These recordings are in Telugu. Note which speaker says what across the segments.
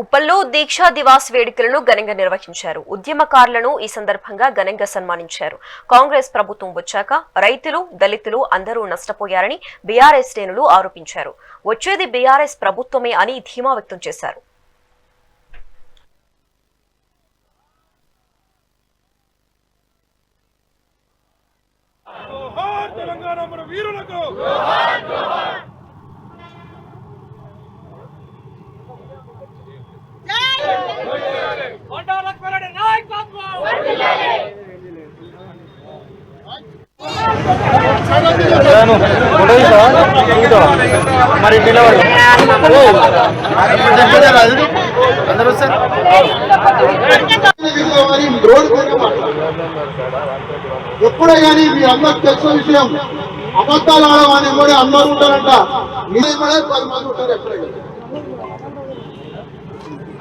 Speaker 1: ఉప్పల్లో దీక్షా దివాస్ వేడుకలను ఘనంగా నిర్వహించారు. ఉద్యమకారులను ఈ సందర్భంగా ఘనంగా సన్మానించారు. కాంగ్రెస్ ప్రభుత్వం వచ్చాక రైతులు దళితులు అందరూ నష్టపోయారని బీఆర్ఎస్ శ్రేణులు ఆరోపించారు. వచ్చేది బీఆర్ఎస్ ప్రభుత్వమే అని ధీమా వ్యక్తం చేశారు.
Speaker 2: తెలంగాణ మన వీరులకు
Speaker 3: మరి పిల్లవాడు. అందరూ సార్.
Speaker 4: ఎప్పుడే కానీ మీ అందరికి తెలిసిన విషయం. అబద్ధాలు ఆడమని కూడా అందరూ ఉంటారంట. మీరే కూడా పది మంది ఉంటారు ఎప్పుడే కానీ.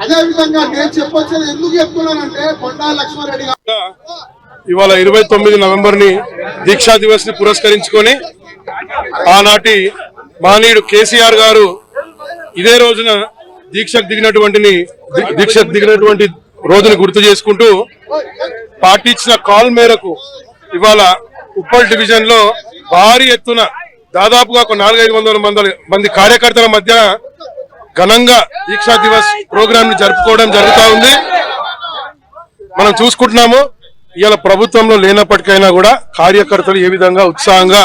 Speaker 4: అదే విధంగా నేను చెప్పొచ్చేది ఎందుకు చెప్తున్నానంటే కొండా లక్ష్మారెడ్డి గారు.
Speaker 2: ఇవాళ ఇరవై తొమ్మిది నవంబర్ని దీక్షా దివస్ని పురస్కరించుకొని ఆనాటి మానీయుడు కేసీఆర్ గారు ఇదే రోజున దీక్షకు దిగినటువంటి దీక్షకు దిగినటువంటి రోజును గుర్తు చేసుకుంటూ పార్టీ ఇచ్చిన కాల్ మేరకు ఇవాళ ఉప్పల్ డివిజన్లో భారీ ఎత్తున దాదాపుగా ఒక నాలుగైదు వందల మంది మంది కార్యకర్తల మధ్య ఘనంగా దీక్షా దివస్ ప్రోగ్రామ్ని జరుపుకోవడం జరుగుతూ ఉంది. మనం చూసుకుంటున్నాము. ఇవాళ ప్రభుత్వంలో లేనప్పటికైనా కూడా కార్యకర్తలు ఏ విధంగా ఉత్సాహంగా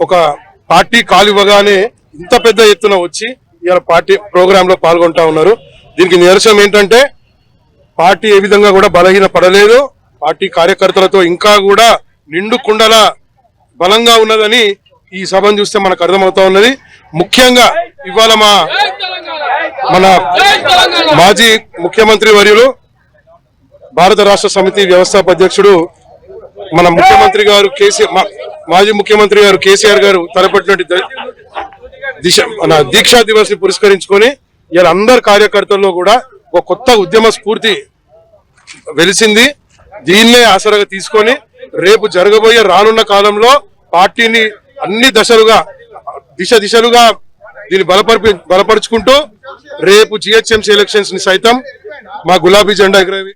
Speaker 2: ఒక పార్టీ కాలివ్వగానే ఇంత పెద్ద ఎత్తున వచ్చి ఇవాళ పార్టీ ప్రోగ్రామ్లో పాల్గొంటా ఉన్నారు. దీనికి నిరసన ఏంటంటే పార్టీ ఏ విధంగా కూడా బలహీన పడలేదు. పార్టీ కార్యకర్తలతో ఇంకా కూడా నిండు కుండల బలంగా ఉన్నదని ఈ సభను చూస్తే మనకు అర్థమవుతా ఉన్నది. ముఖ్యంగా ఇవాళ మా మన మాజీ ముఖ్యమంత్రి వర్యులు భారత రాష్ట్ర సమితి వ్యవస్థాపధ్యక్షుడు మన ముఖ్యమంత్రి గారు కేసీఆర్ మాజీ ముఖ్యమంత్రి గారు కేసీఆర్ గారు తలపెట్టినటువంటి దిశ మన దీక్షా దివస్ని పురస్కరించుకొని ఇలా అందరు కార్యకర్తల్లో కూడా ఒక కొత్త ఉద్యమ స్ఫూర్తి వెలిసింది. దీన్నే ఆసరాగా తీసుకొని రేపు జరగబోయే రానున్న కాలంలో పార్టీని అన్ని దశలుగా దిశ దిశలుగా దీన్ని బలపరి బలపరుచుకుంటూ రేపు జిహెచ్ఎంసీ ఎలక్షన్స్ని సైతం మా గులాబీ జెండా ఎగరేవి